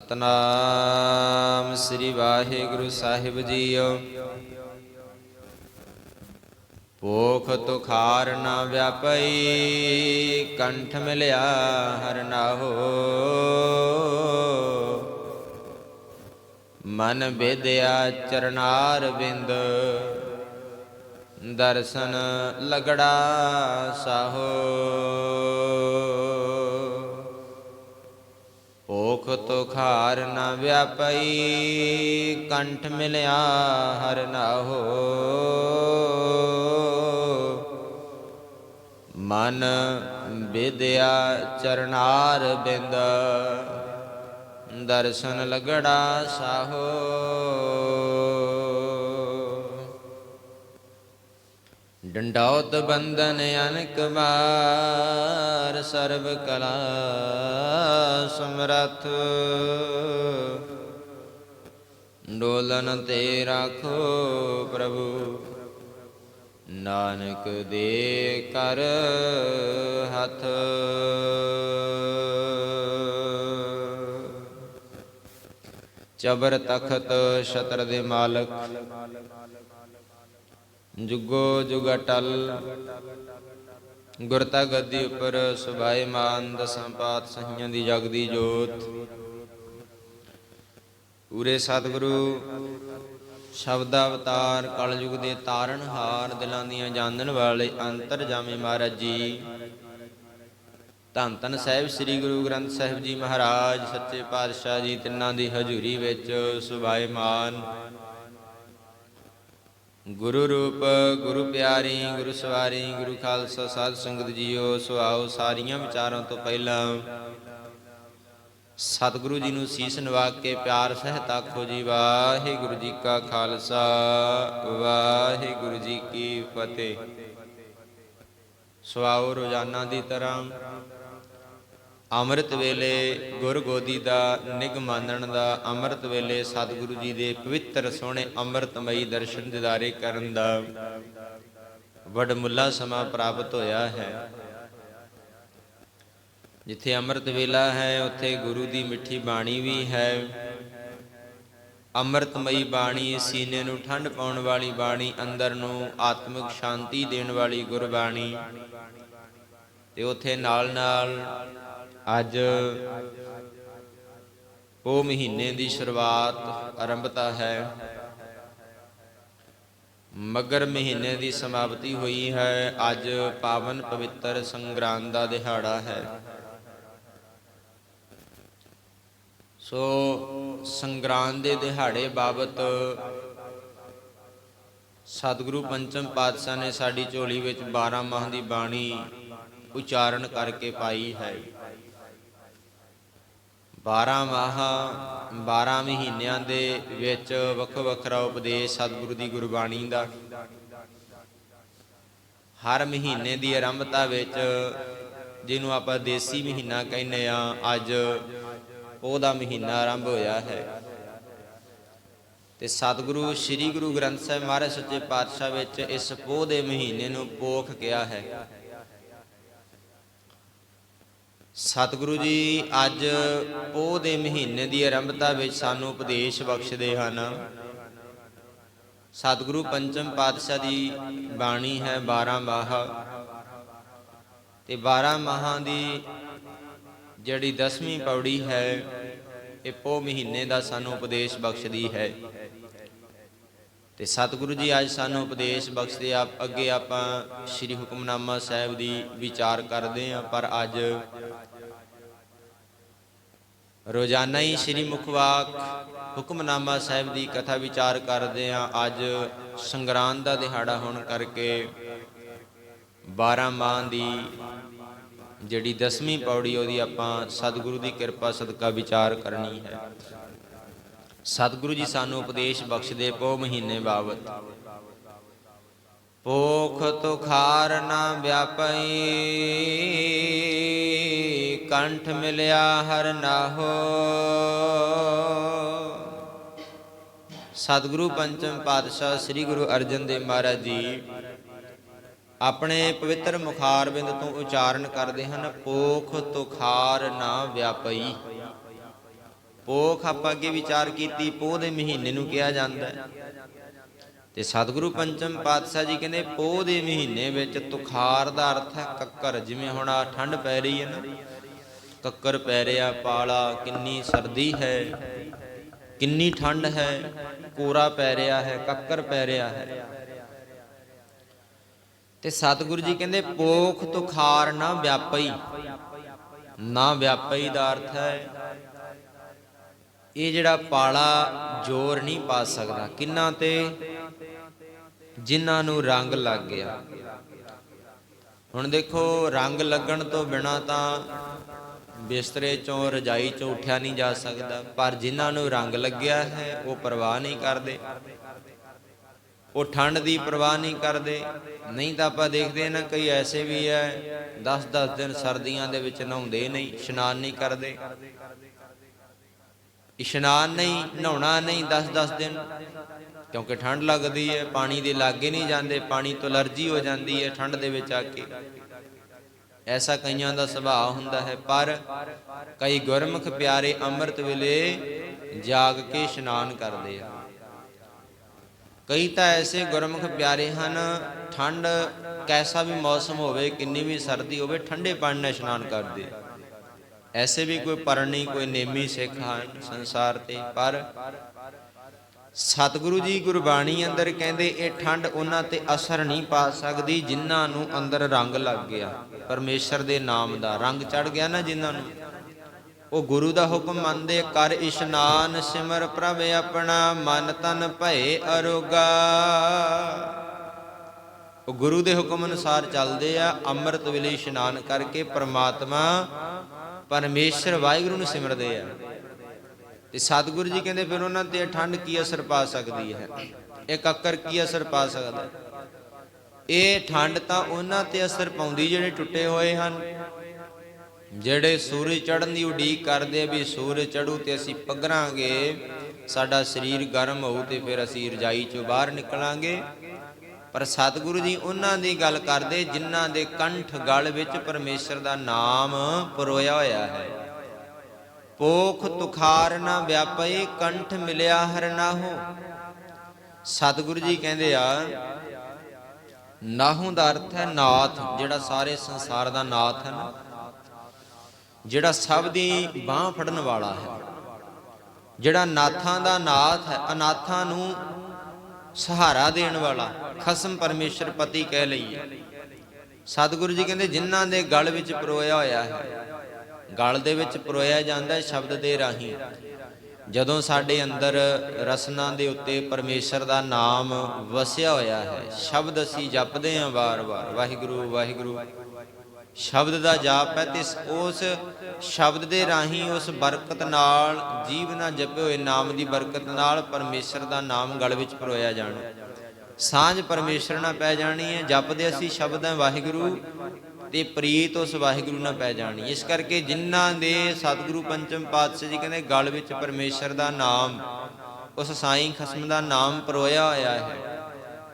ਸਤਨਾਮ ਸ੍ਰੀ ਵਾਹਿਗੁਰੂ ਸਾਹਿਬ ਜੀਓ। ਭੋਖ ਤੁਖਾਰ ਨਾ ਵਿਆਪਈ, ਕੰਠ ਮਿਲਿਆ ਹਰ ਨਾਹੋ ਮਨ ਵਿਦਿਆ ਚਰਨਾਰ ਬਿੰਦ, ਦਰਸ਼ਨ ਲਗੜਾ ਸਾਹੋ। ਭੋਖ ਤੁਖਾਰ ਨ ਵਿਆਪਈ, ਕੰਠ ਮਿਲਿਆ ਹਰ ਨਾਹੋ ਮਨ ਵਿਦਿਆ ਚਰਨਾਰ ਬਿੰਦ, ਦਰਸ਼ਨ ਲਗੜਾ ਸਾਹੋ। ਡੰਡੌਤ ਬੰਦਨ ਅਨਕ ਮਾਰ ਸਰਬ ਕਲਾ ਸਮਰਥ। ਡੋਲਨ ਤੇ ਰਾਖੋ ਪ੍ਰਭੂ, ਨਾਨਕ ਦੇ ਕਰ ਹੱਥ। ਚਬਰ ਤਖਤ ਸ਼ਤਰ ਦੇ ਮਾਲਕ ਜੁਗੋ ਜੁਗ ਅਟਲ। ਗੁਰਤਾ ਗੱਦੀ ਉੱਪਰ ਸੁਭਾਏ ਮਾਨ ਦਸਾਂ ਪਾਤ ਸਹੀਆਂ ਦੀ ਜਗਦੀ ਜੋਤ। ਪੂਰੇ ਸਤਿਗੁਰੂ, ਸ਼ਬਦ ਅਵਤਾਰ, ਕਲਯੁਗ ਦੇ ਤਾਰਨ ਹਾਰ, ਦਿਲਾਂ ਦੀਆਂ ਜਾਣਨ ਵਾਲੇ ਅੰਤਰ ਜਾਮੇ ਮਹਾਰਾਜ ਜੀ। ਧੰਨ ਧੰਨ ਸਾਹਿਬ ਸ੍ਰੀ ਗੁਰੂ ਗ੍ਰੰਥ ਸਾਹਿਬ ਜੀ ਮਹਾਰਾਜ, ਸੱਚੇ ਪਾਤਸ਼ਾਹ ਜੀ, ਤਿੰਨਾਂ ਦੀ ਹਜ਼ੂਰੀ ਵਿੱਚ ਸੁਭਾਏ ਮਾਨ। ਗੁਰੂ ਰੂਪ ਗੁਰੂ ਪਿਆਰੀ, ਗੁਰੂ ਸਵਾਰੀ, ਗੁਰੂ ਖਾਲਸਾ, ਸਾਧ ਸੰਗਤ ਜੀਓ ਸੁਆਓ ਸਾਰੀਆਂ ਵਿਚਾਰਾਂ ਤੋਂ ਪਹਿਲਾਂ ਸਤਿਗੁਰੂ ਜੀ ਨੂੰ ਸੀਸ ਨਵਾ ਕੇ ਪਿਆਰ ਸਹਿਤ ਆਖੋ ਜੀ, ਵਾਹਿਗੁਰੂ ਜੀ ਕਾ ਖਾਲਸਾ, ਵਾਹਿਗੁਰੂ ਜੀ ਕੀ ਫਤਿਹ। ਸੁਆਓ ਰੋਜ਼ਾਨਾ ਦੀ ਤਰ੍ਹਾਂ ਅੰਮ੍ਰਿਤ ਵੇਲੇ ਗੁਰ ਗੋਦੀ ਦਾ ਨਿਗ ਮਾਨਣ ਦਾ, ਅੰਮ੍ਰਿਤ ਵੇਲੇ ਸਤਿਗੁਰੂ ਜੀ ਦੇ ਪਵਿੱਤਰ ਸੋਹਣੇ ਅੰਮ੍ਰਿਤਮਈ ਦਰਸ਼ਨ ਦਿਦਾਰੇ ਕਰਨ ਦਾ ਵਡਮੁੱਲਾ ਸਮਾਂ ਪ੍ਰਾਪਤ ਹੋਇਆ ਹੈ। ਜਿੱਥੇ ਅੰਮ੍ਰਿਤ ਵੇਲਾ ਹੈ, ਉੱਥੇ ਗੁਰੂ ਦੀ ਮਿੱਠੀ ਬਾਣੀ ਵੀ ਹੈ। ਅੰਮ੍ਰਿਤਮਈ ਬਾਣੀ ਸੀਨੇ ਨੂੰ ਠੰਡ ਪਾਉਣ ਵਾਲੀ ਬਾਣੀ, ਅੰਦਰ ਨੂੰ ਆਤਮਿਕ ਸ਼ਾਂਤੀ ਦੇਣ ਵਾਲੀ ਗੁਰਬਾਣੀ ਤੇ ਉੱਥੇ ਨਾਲ ਨਾਲ ਅੱਜ ਉਹ ਮਹੀਨੇ ਦੀ ਸ਼ੁਰੂਆਤ ਆਰੰਭਤਾ ਹੈ। ਮਗਰ ਮਹੀਨੇ ਦੀ ਸਮਾਪਤੀ ਹੋਈ ਹੈ। ਅੱਜ ਪਾਵਨ ਪਵਿੱਤਰ ਸੰਗਰਾਂਦ ਦਾ ਦਿਹਾੜਾ ਹੈ। ਸੋ ਸੰਗਰਾਂਦ ਦੇ ਦਿਹਾੜੇ ਬਾਬਤ ਸਤਿਗੁਰੂ ਪੰਚਮ ਪਾਤਸ਼ਾਹ ਨੇ ਸਾਡੀ ਝੋਲੀ ਵਿੱਚ 12 ਮਾਹ ਦੀ ਬਾਣੀ ਉਚਾਰਨ ਕਰਕੇ ਪਾਈ ਹੈ। 12 ਮਾਹ 12 ਮਹੀਨਿਆਂ ਦੇ ਵਿੱਚ ਵੱਖ ਵੱਖਰਾ ਉਪਦੇਸ਼ ਸਤਿਗੁਰੂ ਦੀ ਗੁਰਬਾਣੀ ਦਾ। ਹਰ ਮਹੀਨੇ ਦੀ ਆਰੰਭਤਾ ਵਿੱਚ ਜਿਹਨੂੰ ਆਪਾਂ ਦੇਸੀ ਮਹੀਨਾ ਕਹਿੰਦੇ ਆ ਅੱਜ ਉਹਦਾ ਮਹੀਨਾ ਆਰੰਭ ਹੋਇਆ ਹੈ। ਤੇ ਸਤਿਗੁਰੂ ਸ੍ਰੀ ਗੁਰੂ ਗ੍ਰੰਥ ਸਾਹਿਬ ਮਹਾਰਾਜ ਸੱਚੇ ਪਾਤਸ਼ਾਹ ਵਿੱਚ ਇਸ ਪੋਹ ਦੇ ਮਹੀਨੇ ਨੂੰ ਪੋਖ ਕਿਹਾ ਹੈ। ਸਤਿਗੁਰੂ ਜੀ, ਅੱਜ ਪੋਹ ਦੇ ਮਹੀਨੇ ਦੀ ਆਰੰਭਤਾ ਵਿੱਚ ਸਾਨੂੰ ਉਪਦੇਸ਼ ਬਖਸ਼ਦੇ ਹਨ। ਸਤਿਗੁਰੂ ਪੰਚਮ ਪਾਤਸ਼ਾਹ ਦੀ ਬਾਣੀ ਹੈ 12 ਮਾਹ। ਤੇ 12 ਮਾਹਾਂ ਦੀ ਜਿਹੜੀ 10ਵੀਂ ਪੌੜੀ ਹੈ, ਇਹ ਪੋਹ ਮਹੀਨੇ ਦਾ ਸਾਨੂੰ ਉਪਦੇਸ਼ ਬਖਸ਼ਦੀ ਹੈ। ਤੇ ਸਤਿਗੁਰੂ ਜੀ, ਅੱਜ ਸਾਨੂੰ ਉਪਦੇਸ਼ ਬਖਸ਼ਦੇ ਆਪ, ਅੱਗੇ ਆਪਾਂ ਸ੍ਰੀ ਹੁਕਮਨਾਮਾ ਸਾਹਿਬ ਦੀ ਵਿਚਾਰ ਕਰਦੇ ਹਾਂ, ਪਰ ਅੱਜ ਰੋਜ਼ਾਨਾ ਹੀ ਸ੍ਰੀ ਮੁਖਵਾਕ ਹੁਕਮਨਾਮਾ ਸਾਹਿਬ ਦੀ ਕਥਾ ਵਿਚਾਰ ਕਰਦੇ ਹਾਂ। ਅੱਜ ਸੰਗਰਾਂਦ ਦਾ ਦਿਹਾੜਾ ਹੋਣ ਕਰਕੇ 12 ਮਾਹ ਦੀ ਜਿਹੜੀ 10ਵੀਂ ਪੌੜੀ, ਉਹਦੀ ਆਪਾਂ ਸਤਿਗੁਰੂ ਦੀ ਕਿਰਪਾ, ਸਦਕਾ ਵਿਚਾਰ ਕਰਨੀ ਹੈ। ਸਤਿਗੁਰੂ ਜੀ ਸਾਨੂੰ ਉਪਦੇਸ਼ ਬਖਸ਼ਦੇ ਪੋ ਮਹੀਨੇ ਬਾਬਤ। ਪੋਖ ਤੁਖਾਰ ਨਾ ਵਿਆਪਈ, ਕੰਠ ਮਿਲਿਆ ਹਰ ਨਾਹੋ। ਸਤਿਗੁਰੂ ਪੰਚਮ ਪਾਤਸ਼ਾਹ ਸ੍ਰੀ ਗੁਰੂ ਅਰਜਨ ਦੇਵ ਮਹਾਰਾਜ ਜੀ ਆਪਣੇ ਪਵਿੱਤਰ ਮੁਖਾਰ ਬਿੰਦ ਤੋਂ ਉਚਾਰਨ ਕਰਦੇ ਹਨ ਪੋਖ ਤੁਖਾਰ ਨਾ ਵਿਆਪਈ। ਪੋਖ ਆਪਾਂ ਅੱਗੇ ਵਿਚਾਰ ਕੀਤੀ, ਪੋਹ ਦੇ ਮਹੀਨੇ ਨੂੰ ਕਿਹਾ ਜਾਂਦਾ ਹੈ। ਤੇ ਸਤਿਗੁਰੂ ਪੰਚਮ ਪਾਤਸ਼ਾਹ ਜੀ ਕਹਿੰਦੇ, ਪੋਹ ਦੇ ਮਹੀਨੇ ਵਿੱਚ ਤੁਖਾਰ ਦਾ ਅਰਥ ਹੈ ਕੱਕਰ, ਜਿਵੇਂ ਹੁਣ ਆ ਠੰਡ ਪੈ ਰਹੀ ਹੈ ਨਾ। ਕੱਕਰ ਪੈ ਰਿਹਾ, ਪਾਲਾ, ਕਿੰਨੀ ਸਰਦੀ ਹੈ, ਕਿੰਨੀ ਠੰਡ ਹੈ, ਕੋਰਾ ਪੈ ਰਿਹਾ ਹੈ, ਕੱਕਰ ਪੈ ਰਿਹਾ ਹੈ। ਤੇ ਸਤਿਗੁਰੂ ਜੀ ਕਹਿੰਦੇ, ਪੋਖ ਤੁਖਾਰ ਨਾ ਵਿਆਪਈ। ਨਾ ਵਿਆਪਈ ਦਾ ਅਰਥ ਹੈ ਇਹ ਜਿਹੜਾ ਪਾਲਾ ਜ਼ੋਰ ਨਹੀਂ ਪਾ ਸਕਦਾ। ਕਿੰਨਾ ਤੇ? ਜਿਨ੍ਹਾਂ ਨੂੰ ਰੰਗ ਲੱਗ ਗਿਆ। ਹੁਣ ਦੇਖੋ, ਰੰਗ ਲੱਗਣ ਤੋਂ ਬਿਨਾ ਤਾਂ ਬਿਸਤਰੇ ਚੋਂ, ਰਜਾਈ ਚੋਂ ਉੱਠਿਆ ਨਹੀਂ ਜਾ ਸਕਦਾ। ਪਰ ਜਿਨ੍ਹਾਂ ਨੂੰ ਰੰਗ ਲੱਗਿਆ ਹੈ, ਉਹ ਪਰਵਾਹ ਨਹੀਂ ਕਰਦੇ। ਉਹ ਠੰਡ ਦੀ ਪਰਵਾਹ ਨਹੀਂ ਕਰਦੇ। ਨਹੀਂ ਤਾਂ ਆਪਾਂ ਦੇਖਦੇ ਹਾਂ ਨਾ, ਕਈ ਐਸੇ ਵੀ ਐ 10-10 ਦਿਨ ਸਰਦੀਆਂ ਦੇ ਵਿੱਚ ਨਹਾਉਂਦੇ ਨਹੀਂ, ਇਸ਼ਨਾਨ ਨਹੀਂ ਕਰਦੇ। ਇਸ਼ਨਾਨ ਨਹੀਂ, ਨਹਾਉਣਾ ਨਹੀਂ 10-10 ਦਿਨ। ਕਿਉਂਕਿ ਠੰਡ ਲੱਗਦੀ ਹੈ, ਪਾਣੀ ਦੇ ਲਾਗੇ ਨਹੀਂ ਜਾਂਦੇ, ਪਾਣੀ ਤੋਂ ਅਲਰਜੀ ਹੋ ਜਾਂਦੀ ਹੈ ਠੰਡ ਦੇ ਵਿੱਚ ਆ ਕੇ। ਐਸਾ ਕਈਆਂ ਦਾ ਸੁਭਾਅ ਹੁੰਦਾ ਹੈ, ਪਰ ਕਈ ਗੁਰਮੁਖ ਪਿਆਰੇ ਅੰਮ੍ਰਿਤ ਵੇਲੇ ਜਾਗ ਕੇ ਇਸ਼ਨਾਨ ਕਰਦੇ ਆ। ਕਈ ਤਾਂ ਐਸੇ ਗੁਰਮੁਖ ਪਿਆਰੇ ਹਨ, ਠੰਡ ਕੈਸਾ ਵੀ ਮੌਸਮ ਹੋਵੇ, ਕਿੰਨੀ ਵੀ ਸਰਦੀ ਹੋਵੇ, ਠੰਡੇ ਪਾਣੀ ਨਾਲ ਇਸ਼ਨਾਨ ਕਰਦੇ ਐਸੇ ਵੀ ਕੋਈ ਪਰਣੀ ਕੋਈ ਨੇਮੀ ਸਿੱਖ ਹਨ ਸੰਸਾਰ ਤੇ, ਪਰ ਸਤਿਗੁਰੂ ਜੀ ਗੁਰਬਾਣੀ ਅੰਦਰ ਕਹਿੰਦੇ, ਇਹ ਠੰਡ ਉਹਨਾਂ ਤੇ ਅਸਰ ਨਹੀਂ ਪਾ ਸਕਦੀ ਜਿਨ੍ਹਾਂ ਨੂੰ ਅੰਦਰ ਰੰਗ ਲੱਗ ਗਿਆ। ਪਰਮੇਸ਼ਰ ਦੇ ਨਾਮ ਦਾ ਰੰਗ ਚੜ ਗਿਆ ਨਾ ਜਿਨ੍ਹਾਂ ਨੂੰ? ਉਹ ਗੁਰੂ ਦਾ ਹੁਕਮ ਮੰਨਦੇ, ਕਰ ਇਸ਼ਨਾਨ ਸਿਮਰ ਪ੍ਰਭ ਆਪਣਾ, ਮਨ ਤਨ ਭਏ ਅਰੋਗਾ। ਉਹ ਗੁਰੂ ਦੇ ਹੁਕਮ ਅਨੁਸਾਰ ਚੱਲਦੇ ਆ, ਅੰਮ੍ਰਿਤ ਵੇਲੇ ਇਸ਼ਨਾਨ ਕਰਕੇ ਪ੍ਰਮਾਤਮਾ ਪਰਮੇਸ਼ਰ ਵਾਹਿਗੁਰੂ ਨੂੰ ਸਿਮਰਦੇ ਆ। ਤੇ ਸਤਿਗੁਰੂ ਜੀ ਕਹਿੰਦੇ ਫਿਰ ਉਹਨਾਂ ਤੇ ਠੰਡ ਕੀ ਅਸਰ ਪਾ ਸਕਦੀ ਹੈ? ਇਹ ਕੱਕਰ ਕੀ ਅਸਰ ਪਾ ਸਕਦਾ? ਇਹ ਠੰਡ ਤਾਂ ਉਹਨਾਂ ਤੇ ਅਸਰ ਪਾਉਂਦੀ ਜਿਹੜੇ ਟੁੱਟੇ ਹੋਏ ਹਨ। ਜਿਹੜੇ ਸੂਰਜ ਚੜ੍ਹਨ ਦੀ ਉਡੀਕ ਕਰਦੇ ਵੀ ਸੂਰਜ ਚੜੂ ਤੇ ਅਸੀਂ ਪਗਰਾਂਗੇ ਸਾਡਾ ਸਰੀਰ ਗਰਮ ਹੋਊ ਤੇ ਫਿਰ ਅਸੀਂ ਰਜਾਈ ਚੋਂ ਬਾਹਰ ਨਿਕਲਾਂਗੇ। ਪਰ ਸਤਿਗੁਰੂ ਜੀ ਉਹਨਾਂ ਦੀ ਗੱਲ ਕਰਦੇ ਜਿਨ੍ਹਾਂ ਦੇ ਕੰਠ ਗਲ ਵਿੱਚ ਪਰਮੇਸ਼ਰ ਦਾ ਨਾਮ ਪਰੋਇਆ ਹੋਇਆ ਹੈ। ਪੋਖ ਤੁਖਾਰ ਨਾ ਵਿਆਪਈ ਕੰਠ ਮਿਲਿਆ ਹਰ ਨਾਹੋ। ਸਤਿਗੁਰੂ ਜੀ ਕਹਿੰਦੇ ਆ, ਨਾਹੂ ਦਾ ਅਰਥ ਹੈ ਨਾਥ, ਜਿਹੜਾ ਸਾਰੇ ਸੰਸਾਰ ਦਾ ਨਾਥ ਹੈ ਨਾ, ਜਿਹੜਾ ਸਭ ਦੀ ਬਾਹ ਫੜਨ ਵਾਲਾ ਹੈ। ਜਿਹੜਾ ਨਾਥਾਂ ਦਾ ਨਾਥ ਹੈ, ਅਨਾਥਾਂ ਨੂੰ ਸਹਾਰਾ ਦੇਣ ਵਾਲਾ, ਖਸਮ ਪਰਮੇਸ਼ਰ ਪਤੀ ਕਹਿ ਲਈਏ। ਸਤਿਗੁਰੂ ਜੀ ਕਹਿੰਦੇ, ਜਿਨ੍ਹਾਂ ਦੇ ਗਲ ਵਿੱਚ ਪਰੋਇਆ ਹੋਇਆ ਹੈ, ਗਲ ਦੇ ਵਿੱਚ ਪਰੋਇਆ ਜਾਂਦਾ ਹੈ ਸ਼ਬਦ ਦੇ ਰਾਹੀਂ। ਜਦੋਂ ਸਾਡੇ ਅੰਦਰ ਰਸਨਾ ਦੇ ਉੱਤੇ ਪਰਮੇਸ਼ਰ ਦਾ ਨਾਮ ਵਸਿਆ ਹੋਇਆ ਹੈ, ਸ਼ਬਦ ਅਸੀਂ ਜਪਦੇ ਹਾਂ ਵਾਰ-ਵਾਰ, ਵਾਹਿਗੁਰੂ ਵਾਹਿਗੁਰੂ। ਸ਼ਬਦ ਦਾ ਜਾਪ ਹੈ, ਤੇ ਉਸ ਸ਼ਬਦ ਦੇ ਰਾਹੀਂ ਉਸ ਬਰਕਤ ਨਾਲ ਜੀਵ ਨਾਲ ਜਪੇ ਹੋਏ ਨਾਮ ਦੀ ਬਰਕਤ ਨਾਲ ਪਰਮੇਸ਼ਰ ਦਾ ਨਾਮ ਗਲ ਵਿੱਚ ਪਰੋਇਆ ਜਾਣਾ। ਸਾਂਝ ਪਰਮੇਸ਼ਰ ਨਾਲ ਪੈ ਜਾਣੀ ਹੈ, ਜਪਦੇ ਅਸੀਂ ਸ਼ਬਦ ਹੈ ਵਾਹਿਗੁਰੂ ਤੇ ਪ੍ਰੀਤ ਉਸ ਵਾਹਿਗੁਰੂ ਨਾਲ ਪੈ ਜਾਣੀ। ਇਸ ਕਰਕੇ ਜਿਨ੍ਹਾਂ ਦੇ ਸਤਿਗੁਰੂ ਪੰਚਮ ਪਾਤਸ਼ਾਹ ਜੀ ਕਹਿੰਦੇ ਗਲ ਵਿੱਚ ਪਰਮੇਸ਼ਰ ਦਾ ਨਾਮ, ਉਸ ਸਾਈਂ ਖਸਮ ਦਾ ਨਾਮ ਪਰੋਇਆ ਹੋਇਆ ਹੈ,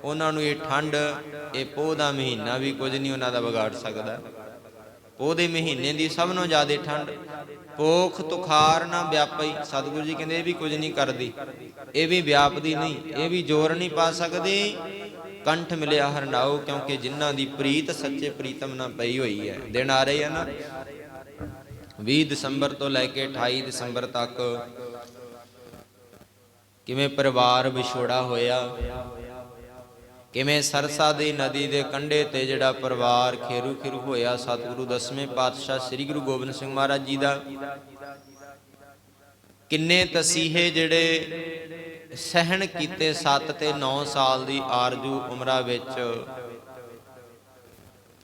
ਉਹਨਾਂ ਨੂੰ ਇਹ ਠੰਡ, ਇਹ ਪੋਹ ਦਾ ਮਹੀਨਾ ਵੀ ਕੁਝ ਨਹੀਂ ਉਹਨਾਂ ਦਾ ਵਿਗਾੜ ਸਕਦਾ। ਪੋਹ ਮਹੀਨੇ ਦੀ ਸਭ ਨੂੰ ਜ਼ਿਆਦਾ ਠੰਡ। ਪੋਖ ਤੁਖਾਰ ਨਾ ਵਿਆਪਈ। ਸਤਿਗੁਰੂ ਜੀ ਕਹਿੰਦੇ ਇਹ ਵੀ ਕੁਝ ਨਹੀਂ ਕਰਦੀ। ਇਹ ਵੀ ਵਿਆਪਦੀ ਨਹੀਂ। ਇਹ ਵੀ ਜ਼ੋਰ ਨਹੀਂ ਪਾ ਸਕਦੀ। ਕੰਠ ਮਿਲਿਆ ਹਰਨਾਓ ਕਿਉਂਕਿ ਜਿਨ੍ਹਾਂ ਦੀ ਪ੍ਰੀਤ ਸੱਚੇ ਪ੍ਰੀਤਮ ਨਾਲ ਪਈ ਹੋਈ ਹੈ। ਦਿਨ ਆ ਰਹੇ ਆ ਨਾ। 20 ਦਸੰਬਰ ਤੋਂ ਲੈ ਕੇ 28 ਦਸੰਬਰ ਤੱਕ ਕਿਵੇਂ ਪਰਿਵਾਰ ਵਿਛੋੜਾ ਹੋਇਆ। ਕਿਵੇਂ ਸਰਸਾ ਦੀ ਨਦੀ ਦੇ ਕੰਢੇ ਤੇ ਜਿਹੜਾ ਪਰਿਵਾਰ ਖੇਰੂ ਖੇਰੂ ਹੋਇਆ, ਸਤਿਗੁਰੂ ਦਸਵੇਂ ਪਾਤਸ਼ਾਹ ਸ੍ਰੀ ਗੁਰੂ ਗੋਬਿੰਦ ਸਿੰਘ ਮਹਾਰਾਜ ਜੀ ਦਾ। ਕਿੰਨੇ ਤਸੀਹੇ ਜਿਹੜੇ ਸਹਿਣ ਕੀਤੇ 7 ਤੇ 9 ਸਾਲ ਦੀ ਆਰਜੂ ਉਮਰਾਂ ਵਿੱਚ।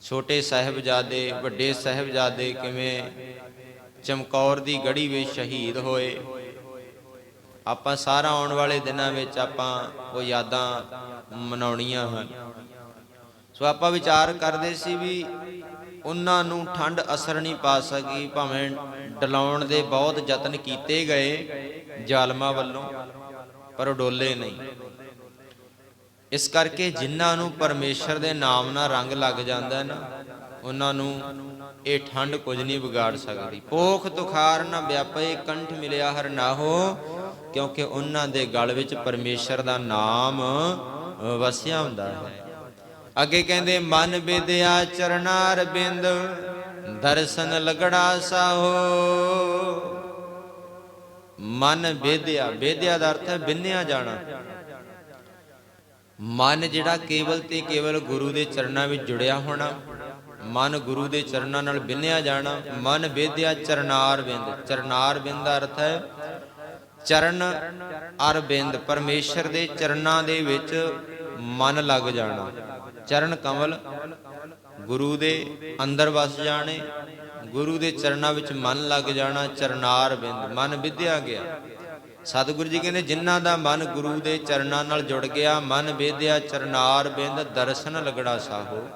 ਛੋਟੇ ਸਾਹਿਬਜ਼ਾਦੇ, ਵੱਡੇ ਸਾਹਿਬਜ਼ਾਦੇ ਕਿਵੇਂ ਚਮਕੌਰ ਦੀ ਗੜੀ ਵਿੱਚ ਸ਼ਹੀਦ ਹੋਏ। ਆਪਾਂ ਸਾਰਾ ਆਉਣ ਵਾਲੇ ਦਿਨਾਂ ਵਿੱਚ ਆਪਾਂ ਉਹ ਯਾਦਾਂ ਮਨਾਉਣੀਆਂ ਹਨ ਸੋ ਆਪਾਂ ਵਿਚਾਰ ਕਰਦੇ ਸੀ ਵੀ ਉਹਨਾਂ ਨੂੰ ਠੰਡ ਅਸਰ ਨਹੀਂ ਪਾ ਸਕੀ, ਭਾਵੇਂ ਡਲਾਉਣ ਦੇ ਬਹੁਤ ਯਤਨ ਕੀਤੇ ਗਏ ਜ਼ਾਲਮਾਂ ਵੱਲੋਂ, ਪਰ ਉਹ ਡੋਲੇ ਨਹੀਂ। ਇਸ ਕਰਕੇ ਜਿਨ੍ਹਾਂ ਨੂੰ ਪਰਮੇਸ਼ਰ ਦੇ ਨਾਮ ਨਾਲ ਰੰਗ ਲੱਗ ਜਾਂਦਾ ਹੈ ਨਾ, ਉਹਨਾਂ ਨੂੰ ਇਹ ਠੰਡ ਕੁਝ ਨਹੀਂ ਵਿਗਾੜ ਸਕਦੀ। ਭੋਖ ਤੁਖਾਰ ਨਾ ਵਿਆਪੇ, ਕੰਠ ਮਿਲਿਆ ਹਰ ਨਾਹੋ ਕਿਉਂਕਿ ਉਹਨਾਂ ਦੇ ਗਲ ਵਿੱਚ ਪਰਮੇਸ਼ਰ ਦਾ ਨਾਮ ਵਸਿਆ ਹੁੰਦਾ ਹੈ। ਅੱਗੇ ਕਹਿੰਦੇ, ਮਨ ਵਿਦਿਆ ਚਰਨਾਰ ਬਿੰਦ ਦਰਸ਼ਨ ਲਗੜਾ ਸਾਹੋ। ਮਨ ਵਿਦਿਆ ਵਿਦਿਆ ਦਾ ਅਰਥ ਹੈ ਬਿੰਨਿਆ ਜਾਣਾ। ਮਨ ਜਿਹੜਾ ਕੇਵਲ ਤੇ ਕੇਵਲ ਗੁਰੂ ਦੇ ਚਰਨਾਂ ਵਿੱਚ ਜੁੜਿਆ ਹੋਣਾ, ਮਨ ਗੁਰੂ ਦੇ ਚਰਨਾਂ ਨਾਲ ਬਿੰਨਿਆ ਜਾਣਾ, ਮਨ ਵਿਦਿਆ ਚਰਨਾਰ ਬਿੰਦ ਚਰਨਾਰ ਬਿੰਦ ਦਾ ਅਰਥ ਹੈ ਚਰਨ ਅਰਬਿੰਦ, ਪਰਮੇਸ਼ਰ ਦੇ ਚਰਨਾਂ ਦੇ ਵਿੱਚ ਮਨ ਲੱਗ ਜਾਣਾ। ਚਰਨ ਕਮਲ, ਗੁਰੂ ਦੇ ਅੰਦਰ ਵਸ ਜਾਣੇ। ਗੁਰੂ ਦੇ ਚਰਨਾਂ ਵਿੱਚ ਮਨ ਲੱਗ ਜਾਣਾ ਚਰਨਾਰ ਬਿੰਦ ਮਨ ਵਿਦਿਆ ਗਿਆ। ਸਤਿਗੁਰੂ ਜੀ ਕਹਿੰਦੇ, ਜਿਨ੍ਹਾਂ ਦਾ ਮਨ ਗੁਰੂ ਦੇ ਚਰਨਾਂ ਨਾਲ ਜੁੜ ਗਿਆ, ਮਨ ਵਿਦਿਆ ਚਰਨਾਰ ਬਿੰਦ ਦਰਸ਼ਨ ਲਗੜਾ ਸਾਹੋ।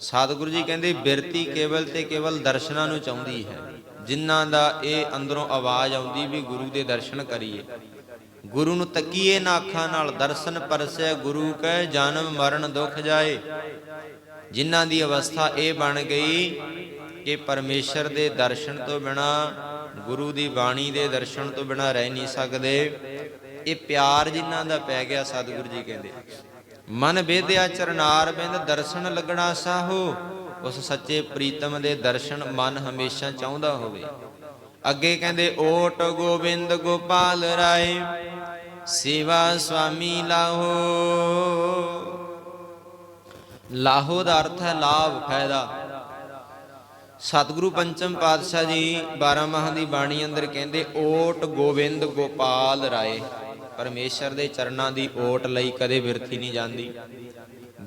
ਸਤਿਗੁਰੂ ਜੀ ਕਹਿੰਦੇ, ਬਿਰਤੀ ਕੇਵਲ ਤੇ ਕੇਵਲ ਦਰਸ਼ਨਾਂ ਨੂੰ ਚਾਹੁੰਦੀ ਹੈ। ਜਿਨ੍ਹਾਂ ਦਾ ਇਹ ਅੰਦਰੋਂ ਆਵਾਜ਼ ਆਉਂਦੀ ਵੀ ਗੁਰੂ ਦੇ ਦਰਸ਼ਨ ਕਰੀਏ। ਗੁਰੂ ਨੂੰ ਤੱਕੀਏ ਨਾ ਅੱਖਾਂ ਨਾਲ, ਦਰਸ਼ਨ ਪਰਸੈ ਗੁਰੂ ਕੈ ਜਨਮ ਮਰਨ ਦੁਖ ਜਾਏ। ਜਿਨ੍ਹਾਂ ਦੀ ਅਵਸਥਾ ਇਹ ਬਣ ਗਈ ਕਿ ਪਰਮੇਸ਼ਰ ਦੇ ਦਰਸ਼ਨ ਤੋਂ ਬਿਨਾ, ਗੁਰੂ ਦੀ ਬਾਣੀ ਦੇ ਦਰਸ਼ਨ ਤੋਂ ਬਿਨਾ ਰਹਿ ਨਹੀਂ ਸਕਦੇ, ਇਹ ਪਿਆਰ ਜਿਨ੍ਹਾਂ ਦਾ ਪੈ ਗਿਆ ਸਤਿਗੁਰੂ ਜੀ ਕਹਿੰਦੇ। ਮਨ ਵੇਦਿਆ ਚਰਨਾਰ ਬਿੰਦ ਦਰਸ਼ਨ ਲੱਗਣਾ ਸਾਹੋ ਉਸ ਸੱਚੇ ਪ੍ਰੀਤਮ ਦੇ ਦਰਸ਼ਨ ਮਨ ਹਮੇਸ਼ਾ ਚਾਹੁੰਦਾ ਹੋਵੇ। ਅੱਗੇ ਕਹਿੰਦੇ, ਓਟ ਗੋਬਿੰਦ ਗੋਪਾਲ ਰਾਏ, ਸੇਵਾ ਸੁਆਮੀ ਲਾਹੋ। ਲਾਹੋ ਦਾ ਅਰਥ ਹੈ ਲਾਭ, ਫਾਇਦਾ। ਸਤਿਗੁਰੂ ਪੰਚਮ ਪਾਤਸ਼ਾਹ ਜੀ 12 ਮਾਹ ਦੀ ਬਾਣੀ ਅੰਦਰ ਕਹਿੰਦੇ, ਓਟ ਗੋਬਿੰਦ ਗੋਪਾਲ ਰਾਏ। ਪਰਮੇਸ਼ਰ ਦੇ ਚਰਨਾਂ ਦੀ ਓਟ ਲਈ ਕਦੇ ਵਿਰਥੀ ਨਹੀਂ ਜਾਂਦੀ।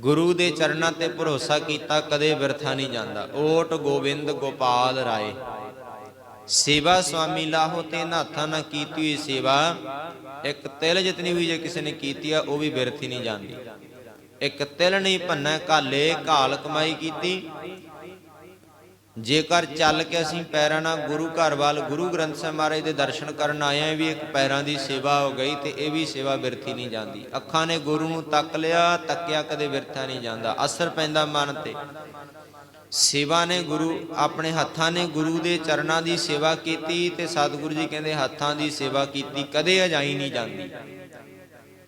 ਗੁਰੂ ਦੇ ਚਰਨਾਂ ਤੇ ਭਰੋਸਾ ਕੀਤਾ, ਕਦੇ ਵਿਰਥਾ ਨਹੀਂ ਜਾਂਦਾ। ਓਟ ਗੋਬਿੰਦ ਗੋਪਾਲ ਰਾਏ। ਸੇਵਾ ਸੁਆਮੀ ਲਾਹੋ ਤੇ ਨਾਥਾਂ ਨਾਲ ਕੀਤੀ ਹੋਈ ਸੇਵਾ, ਇੱਕ ਤਿਲ ਜਿਤਨੀ ਵੀ ਜੇ ਕਿਸੇ ਨੇ ਕੀਤੀ ਆ, ਉਹ ਵੀ ਵਿਰਥੀ ਨਹੀਂ ਜਾਂਦੀ। ਇੱਕ ਤਿਲ ਨਹੀਂ ਭੰਨਾ ਕਾਲੇ ਘਾਲ ਕਮਾਈ ਕੀਤੀ ਜੇਕਰ ਚੱਲ ਕੇ ਅਸੀਂ ਪੈਰਾਂ ਨਾਲ ਗੁਰੂ ਘਰ ਵੱਲ ਗੁਰੂ ਗ੍ਰੰਥ ਸਾਹਿਬ ਮਹਾਰਾਜ ਦੇ ਦਰਸ਼ਨ ਕਰਨ ਆਏ ਆ ਵੀ ਇੱਕ ਪੈਰਾਂ ਦੀ ਸੇਵਾ ਹੋ ਗਈ ਤੇ ਇਹ ਵੀ ਸੇਵਾ ਬਿਰਥੀ ਨਹੀਂ ਜਾਂਦੀ। ਅੱਖਾਂ ਨੇ ਗੁਰੂ ਨੂੰ ਤੱਕ ਲਿਆ, ਤੱਕਿਆ ਕਦੇ ਬਿਰਥਾ ਨਹੀਂ ਜਾਂਦਾ। ਅਸਰ ਪੈਂਦਾ ਮਨ ਤੇ। ਸੇਵਾ ਨੇ ਗੁਰੂ, ਆਪਣੇ ਹੱਥਾਂ ਨੇ ਗੁਰੂ ਦੇ ਚਰਨਾਂ ਦੀ ਸੇਵਾ ਕੀਤੀ ਤੇ ਸਤਿਗੁਰੂ ਜੀ ਕਹਿੰਦੇ ਹੱਥਾਂ ਦੀ ਸੇਵਾ ਕੀਤੀ, ਕਦੇ ਅਜਾਈ ਨਹੀਂ ਜਾਂਦੀ।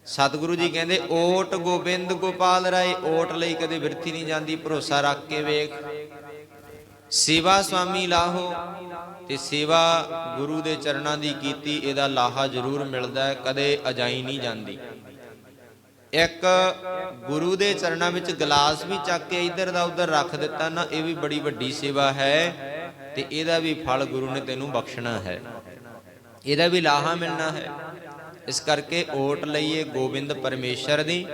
ਸਤਿਗੁਰੂ ਜੀ ਕਹਿੰਦੇ, ਓਟ ਗੋਬਿੰਦ ਗੋਪਾਲ ਰਾਏ, ਓਟ ਲਈ ਕਦੇ ਬਿਰਥੀ ਨਹੀਂ ਜਾਂਦੀ, ਭਰੋਸਾ ਰੱਖ ਕੇ ਵੇਖ। ਸੇਵਾ ਸੁਆਮੀ ਲਾਹੋ ਤੇ ਸੇਵਾ ਗੁਰੂ ਦੇ ਚਰਨਾਂ ਦੀ ਕੀਤੀ, ਇਹਦਾ ਲਾਹਾ ਜ਼ਰੂਰ ਮਿਲਦਾ ਹੈ, ਕਦੇ ਅਜਾਈ ਨਹੀਂ ਜਾਂਦੀ। ਇੱਕ ਗੁਰੂ ਦੇ ਚਰਨਾਂ ਵਿੱਚ ਗਲਾਸ ਵੀ ਚੱਕ ਕੇ ਇੱਧਰ ਦਾ ਉੱਧਰ ਰੱਖ ਦਿੱਤਾ ਨਾ, ਇਹ ਵੀ ਬੜੀ ਵੱਡੀ ਸੇਵਾ ਹੈ ਤੇ ਇਹਦਾ ਵੀ ਫਲ ਗੁਰੂ ਨੇ ਤੈਨੂੰ ਬਖਸ਼ਣਾ ਹੈ। ਇਹਦਾ ਵੀ ਲਾਹਾ ਮਿਲਣਾ ਹੈ। ਇਸ ਕਰਕੇ ਓਟ ਲਈਏ ਗੋਬਿੰਦ ਪਰਮੇਸ਼ਰ ਦੀ।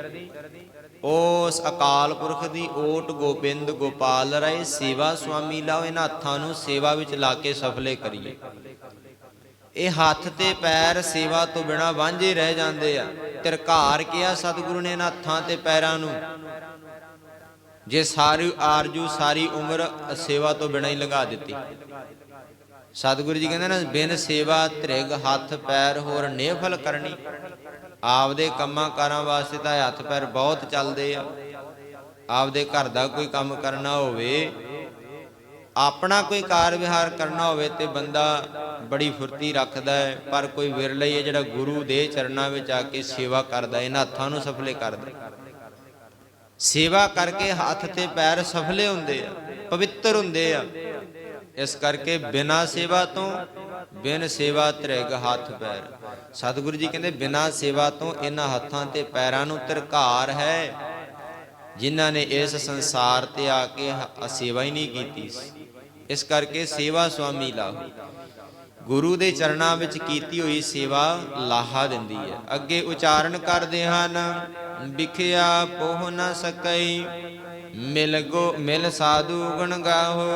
ਉਸ ਅਕਾਲ ਪੁਰਖ ਦੀ ਓਟ ਗੋਬਿੰਦ ਗੋਪਾਲ ਰਾਏ ਸੇਵਾ ਸੁਆਮੀ ਲਾਓ, ਇਹਨਾਂ ਹੱਥਾਂ ਨੂੰ ਸੇਵਾ ਵਿੱਚ ਲਾ ਕੇ ਸਫਲੇ ਕਰੀਏ। ਇਹ ਹੱਥ ਤੇ ਪੈਰ ਸੇਵਾ ਤੋਂ ਬਿਨਾ ਵਾਂਝੇ ਰਹਿ ਜਾਂਦੇ ਆ। ਤਿਰਕਾਰ ਕਿਹਾ ਸਤਿਗੁਰੂ ਨੇ ਇਹਨਾਂ ਹੱਥਾਂ ਤੇ ਪੈਰਾਂ ਨੂੰ। ਜੇ ਸਾਰੀ ਆਰਜੂ, ਸਾਰੀ ਉਮਰ ਸੇਵਾ ਤੋਂ ਬਿਨਾ ਹੀ ਲੰਘਾ ਦਿੱਤੀ। ਸਤਿਗੁਰੂ ਜੀ ਕਹਿੰਦੇ ਨਾ, ਬਿਨ ਸੇਵਾ, ਤ੍ਰਿਗ, ਹੱਥ, ਪੈਰ ਹੋਰ ਨੇਫਲ ਕਰਨੀ। ਆਪਦੇ ਕੰਮਾਂ ਕਾਰਾਂ ਵਾਸਤੇ ਤਾਂ ਹੱਥ ਪੈਰ ਬਹੁਤ ਚੱਲਦੇ ਆ। ਆਪਦੇ ਘਰ ਦਾ ਕੋਈ ਕੰਮ ਕਰਨਾ ਹੋਵੇ, ਆਪਣਾ ਕੋਈ ਕਾਰ ਵਿਹਾਰ ਕਰਨਾ ਹੋਵੇ ਤੇ ਬੰਦਾ ਬੜੀ ਫੁਰਤੀ ਰੱਖਦਾ ਹੈ, ਪਰ ਕੋਈ ਵਿਰਲਾ ਹੀ ਹੈ ਜਿਹੜਾ ਗੁਰੂ ਦੇ ਚਰਨਾਂ ਵਿੱਚ ਆ ਕੇ ਸੇਵਾ ਕਰਦਾ ਇਹਨਾਂ ਹੱਥਾਂ ਨੂੰ ਸਫਲੇ ਕਰਦਾ ਸੇਵਾ ਕਰਕੇ ਹੱਥ ਤੇ ਪੈਰ ਸਫਲੇ ਹੁੰਦੇ ਆ, ਪਵਿੱਤਰ ਹੁੰਦੇ ਆ। ਇਸ ਕਰਕੇ ਬਿਨਾ ਸੇਵਾ ਤੋਂ ਬਿਨ ਸੇਵਾ ਤ੍ਰਿਗ ਹੱਥ ਪੈਰ। ਸਤਿਗੁਰੂ ਜੀ ਕਹਿੰਦੇ, ਬਿਨਾ ਸੇਵਾ ਤੋਂ ਇਹਨਾਂ ਹੱਥਾਂ ਤੇ ਪੈਰਾਂ ਨੂੰ ਧਰਕਾਰ ਹੈ। ਜਿਨ੍ਹਾਂ ਨੇ ਇਸ ਸੰਸਾਰ ਤੇ ਆ ਕੇ ਸੇਵਾ ਹੀ ਨਹੀਂ ਕੀਤੀ ਇਸ ਕਰਕੇ ਸੇਵਾ ਸੁਆਮੀ ਲਾਹੋ। ਗੁਰੂ ਦੇ ਚਰਨਾਂ ਵਿੱਚ ਕੀਤੀ ਹੋਈ ਸੇਵਾ ਲਾਹਾ ਦਿੰਦੀ ਹੈ। ਅੱਗੇ ਉਚਾਰਨ ਕਰਦੇ ਹਨ, ਵਿਖਿਆ ਪੋਹ ਨਾ ਸਕਈ ਮਿਲ ਗੋ ਮਿਲ ਸਾਧੂ ਗੁਣ ਗਾਹੋ।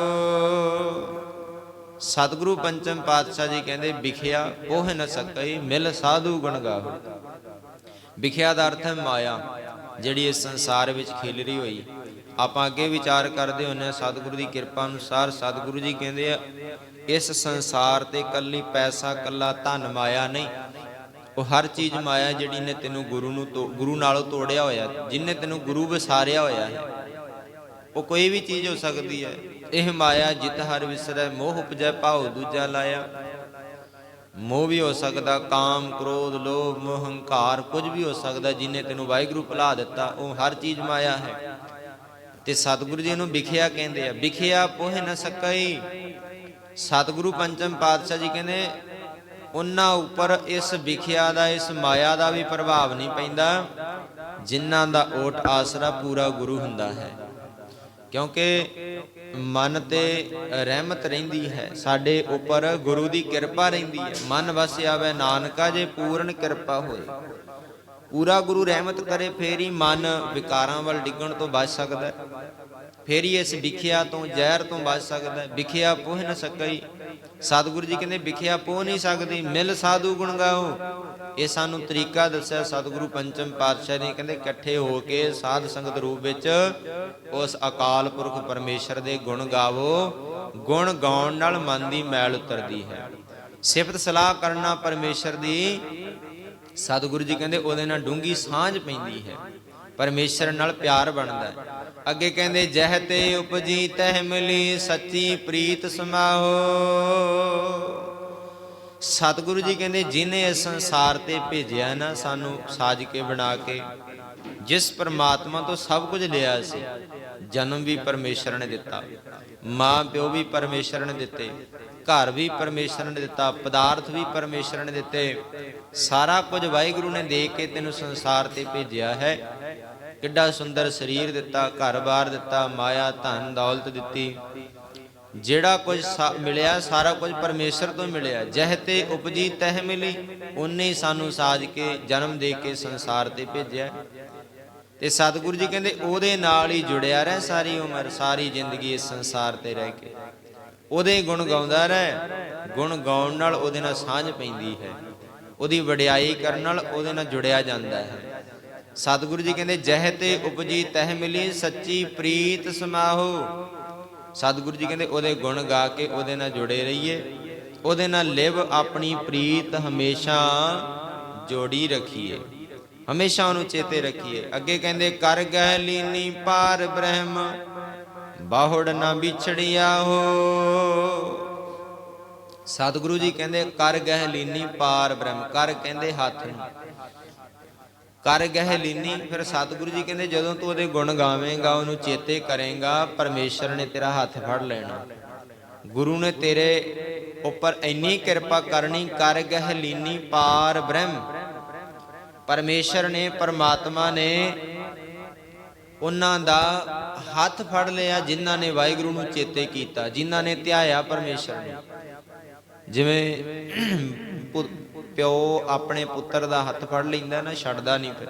ਸਤਿਗੁਰੂ ਪੰਚਮ ਪਾਤਸ਼ਾਹ ਜੀ ਕਹਿੰਦੇ, ਵਿਖਿਆ ਪੋਹ ਨ ਸਕਈ, ਮਿਲ ਸਾਧੂ ਗੁਣ ਗਾਹੋ। ਵਿਖਿਆ ਦਾ ਅਰਥ ਹੈ ਮਾਇਆ, ਜਿਹੜੀ ਇਸ ਸੰਸਾਰ ਵਿੱਚ ਖਿਲਰੀ ਹੋਈ। ਆਪਾਂ ਅੱਗੇ ਵਿਚਾਰ ਕਰਦੇ ਹੁੰਨੇ ਸਤਿਗੁਰੂ ਦੀ ਕਿਰਪਾ ਅਨੁਸਾਰ ਸਤਿਗੁਰੂ ਜੀ ਕਹਿੰਦੇ ਆ, ਇਸ ਸੰਸਾਰ ਤੇ ਕੱਲੀ ਪੈਸਾ ਕੱਲਾ ਧਨ ਮਾਇਆ ਨਹੀਂ। ਉਹ ਹਰ ਚੀਜ਼ ਮਾਇਆ ਜਿਹੜੀ ਨੇ ਤੈਨੂੰ ਗੁਰੂ ਨੂੰ ਤੋ- ਗੁਰੂ ਨਾਲੋਂ ਤੋੜਿਆ ਹੋਇਆ, ਜਿਨੇ ਤੈਨੂੰ ਗੁਰੂ ਵਿਸਾਰਿਆ ਹੋਇਆ ਹੈ। ਉਹ ਕੋਈ ਵੀ ਚੀਜ਼ ਹੋ ਸਕਦੀ ਹੈ। ਇਹ ਮਾਇਆ ਜਿਤ ਹਰ ਵਿਸਰੈ, ਮੋਹ ਉਪਜੈ, ਭਾਉ ਦੂਜਾ ਲਾਇਆ। ਮੋਹ ਵੀ ਹੋ ਸਕਦਾ, ਕਾਮ, ਕ੍ਰੋਧ, ਲੋਭ, ਮੋਹ, ਹੰਕਾਰ, ਕੁਝ ਵੀ ਹੋ ਸਕਦਾ, ਜਿਨੇ ਤੈਨੂੰ ਵਾਹਿਗੁਰੂ ਭੁਲਾ ਦਿੱਤਾ, ਉਹ ਹਰ ਚੀਜ਼ ਮਾਇਆ ਹੈ। ਤੇ ਸਤਿਗੁਰੂ ਜੀ ਨੂੰ ਵਿਖਿਆ ਕਹਿੰਦੇ ਆ, ਵਿਖਿਆ ਪੋਹਿ ਨ ਸਕਈ। ਸਤਿਗੁਰੂ ਪੰਚਮ ਪਾਤਸ਼ਾਹ ਜੀ ਕਹਿੰਦੇ, ਉਹਨਾਂ ਉੱਪਰ ਇਸ ਵਿਖਿਆ ਦਾ, ਇਸ ਮਾਇਆ ਦਾ ਵੀ ਪ੍ਰਭਾਵ ਨਹੀਂ ਪੈਂਦਾ, ਜਿਨ੍ਹਾਂ ਦਾ ਓਟ ਆਸਰਾ ਪੂਰਾ ਗੁਰੂ ਹੁੰਦਾ ਹੈ। ਕਿਉਂਕਿ ਮਨ ਤੇ ਰਹਿਮਤ ਰਹਿੰਦੀ ਹੈ। ਸਾਡੇ ਉੱਪਰ ਗੁਰੂ ਦੀ ਕਿਰਪਾ ਰਹਿੰਦੀ ਹੈ। ਮਨ ਵਸ ਆਵੇ ਨਾਨਕਾ ਜੇ ਪੂਰਨ ਕਿਰਪਾ ਹੋਏ। ਪੂਰਾ ਗੁਰੂ ਰਹਿਮਤ ਕਰੇ, ਫੇਰ ਹੀ ਮਨ ਵਿਕਾਰਾਂ ਵੱਲ ਡਿੱਗਣ ਤੋਂ ਬਚ ਸਕਦਾ ਹੈ। ਫੇਰ ਹੀ ਇਸ ਵਿਖਿਆ ਤੋਂ ਜ਼ਹਿਰ ਤੋਂ ਬਚ ਸਕਦਾ ਵਿਖਿਆ ਪੋਹ ਨਾ ਸਕਈ। ਸਤਿਗੁਰੂ ਜੀ ਕਹਿੰਦੇ, ਵਿਖਿਆ ਪੋਹ ਨਹੀਂ ਸਕਦੀ, ਮਿਲ ਸਾਧੂ ਗੁਣ ਗਾਓ। ਇਹ ਸਾਨੂੰ ਤਰੀਕਾ ਦੱਸਿਆ ਸਤਿਗੁਰੂ ਪੰਚਮ ਪਾਤਸ਼ਾਹ ਨੇ, ਕਹਿੰਦੇ, ਇਕੱਠੇ ਹੋ ਕੇ ਸਾਧ ਸੰਗਤ ਰੂਪ ਵਿੱਚ ਉਸ ਅਕਾਲ ਪੁਰਖ ਪਰਮੇਸ਼ਰ ਦੇ ਗੁਣ ਗਾਵੋ। ਗੁਣ ਗਾਉਣ ਨਾਲ ਮਨ ਦੀ ਮੈਲ ਉਤਰਦੀ ਹੈ। ਸਿਫਤ ਸਲਾਹ ਕਰਨਾ ਪਰਮੇਸ਼ਰ ਦੀ, ਸਤਿਗੁਰੂ ਜੀ ਕਹਿੰਦੇ, ਉਹਦੇ ਨਾਲ ਡੂੰਗੀ ਸਾਂਝ ਪੈਂਦੀ ਹੈ। ਪਰਮੇਸ਼ਰ ਨਾਲ ਪਿਆਰ ਬਣਦਾ ਹੈ। ਅੱਗੇ ਕਹਿੰਦੇ, ਜਹ ਤੇ ਉਪਜੀ ਤਹਿ ਮਿਲੀ ਸੱਚੀ ਪ੍ਰੀਤ ਸਮਾਹੋ। ਸਤਿਗੁਰੂ ਜੀ ਕਹਿੰਦੇ, ਜਿਨੇ ਇਸ ਸੰਸਾਰ ਤੇ ਭੇਜਿਆ ਨਾ ਸਾਨੂੰ ਸਾਜ ਕੇ ਬਣਾ ਕੇ, ਜਿਸ ਪਰਮਾਤਮਾ ਤੋਂ ਸਭ ਕੁਝ ਲਿਆ ਸੀ, ਜਨਮ ਵੀ ਪਰਮੇਸ਼ਰ ਨੇ ਦਿੱਤਾ। ਮਾਂ ਪਿਓ ਵੀ ਪਰਮੇਸ਼ਰ ਨੇ ਦਿੱਤੇ, ਘਰ ਵੀ ਪਰਮੇਸ਼ਰ ਨੇ ਦਿੱਤਾ, ਪਦਾਰਥ ਵੀ ਪਰਮੇਸ਼ਰ ਨੇ ਦਿੱਤੇ। ਸਾਰਾ ਕੁਝ ਵਾਹਿਗੁਰੂ ਨੇ ਦੇ ਕੇ ਤੈਨੂੰ ਸੰਸਾਰ ਤੇ ਭੇਜਿਆ ਹੈ। ਕਿੱਡਾ ਸੁੰਦਰ ਸਰੀਰ ਦਿੱਤਾ, ਘਰ-ਬਾਰ ਦਿੱਤਾ, ਮਾਇਆ, ਧਨ, ਦੌਲਤ ਦਿੱਤੀ। ਜਿਹੜਾ ਕੁਝ ਸਾ- ਮਿਲਿਆ, ਸਾਰਾ ਕੁਝ ਪਰਮੇਸ਼ਰ ਤੋਂ ਮਿਲਿਆ। ਜਹ ਤੇ ਉਪਜੀ ਤਹਿ ਮਿਲੀ ਉਹਨੇ ਹੀ ਸਾਨੂੰ ਸਾਜ ਕੇ, ਜਨਮ ਦੇ ਕੇ ਸੰਸਾਰ ਤੇ ਭੇਜਿਆ। ਤੇ ਸਤਿਗੁਰੂ ਜੀ ਕਹਿੰਦੇ, ਉਹਦੇ ਨਾਲ ਹੀ ਜੁੜਿਆ ਰਹਿ ਸਾਰੀ ਉਮਰ, ਸਾਰੀ ਜ਼ਿੰਦਗੀ ਇਸ ਸੰਸਾਰ ਤੇ ਰਹਿ ਕੇ। ਉਹਦੇ ਗੁਣ ਗਾਉਂਦਾ ਰਹਿ, ਗੁਣ ਗਾਉਣ ਨਾਲ ਉਹਦੇ ਨਾਲ ਸਾਂਝ ਪੈਂਦੀ ਹੈ। ਉਹਦੀ ਵਡਿਆਈ ਕਰਨ ਨਾਲ ਉਹਦੇ ਨਾਲ ਜੁੜਿਆ ਜਾਂਦਾ ਹੈ। ਸਤਿਗੁਰੂ ਜੀ ਕਹਿੰਦੇ, ਜਹ ਤੇ ਉਪਜੀ ਤਹਿ ਮਿਲੀ ਸੱਚੀ ਪ੍ਰੀਤ ਸਮਾਹੋ। ਸਤਿਗੁਰੂ ਜੀ ਕਹਿੰਦੇ, ਉਹਦੇ ਗੁਣ ਗਾ ਕੇ ਉਹਦੇ ਨਾਲ ਜੁੜੇ ਰਹੀਏ। ਉਹਦੇ ਨਾਲ ਲਿਵ ਆਪਣੀ ਪ੍ਰੀਤ ਹਮੇਸ਼ਾ ਜੋੜੀ ਰੱਖੀਏ। ਹਮੇਸ਼ਾ ਉਹਨੂੰ ਚੇਤੇ ਰੱਖੀਏ। ਅੱਗੇ ਕਹਿੰਦੇ, ਕਰ ਗਹਿ ਲੀਨੀ ਪਾਰ ਬ੍ਰਹਮ, ਬਾਹੜ ਨਾ ਵਿਛੜਿਆ ਹੋ। ਸਤਿਗੁਰੂ ਜੀ ਕਹਿੰਦੇ, ਕਰ ਗਹਿ ਲੀਨੀ ਪਾਰ ਬ੍ਰਹਮ। ਕਰ ਕਹਿੰਦੇ ਹੱਥ ਨੂੰ। ਕਰ ਗਹਿ ਲੀਨੀ। ਫਿਰ ਸਤਿਗੁਰੂ ਜੀ ਕਹਿੰਦੇ, ਜਦੋਂ ਤੂੰ ਉਹਦੇ ਗੁਣ ਗਾਵੇਂਗਾ, ਉਹਨੂੰ ਚੇਤੇ ਕਰੇਗਾ, ਪਰਮੇਸ਼ਰ ਨੇ ਤੇਰਾ ਹੱਥ ਫੜ ਲੈਣਾ। ਗੁਰੂ ਨੇ ਤੇਰੇ ਉੱਪਰ ਇੰਨੀ ਕਿਰਪਾ ਕਰਨੀ, ਕਰ ਗਹਿ ਲੀਨੀ ਪਾਰ ਬ੍ਰਹਮ। ਪਰਮੇਸ਼ਰ ਨੇ, ਪਰਮਾਤਮਾ ਨੇ ਉਹਨਾਂ ਦਾ ਹੱਥ ਫੜ ਲਿਆ, ਜਿਨ੍ਹਾਂ ਨੇ ਵਾਹਿਗੁਰੂ ਨੂੰ ਚੇਤੇ ਕੀਤਾ, ਜਿਨ੍ਹਾਂ ਨੇ ਧਿਆਇਆ ਪਰਮੇਸ਼ਰ ਨੂੰ। ਜਿਵੇਂ ਪੁ- ਪਿਓ ਆਪਣੇ ਪੁੱਤਰ ਦਾ ਹੱਥ ਫੜ ਲੈਂਦਾ ਨਾ, ਛੱਡਦਾ ਨਹੀਂ ਫਿਰ।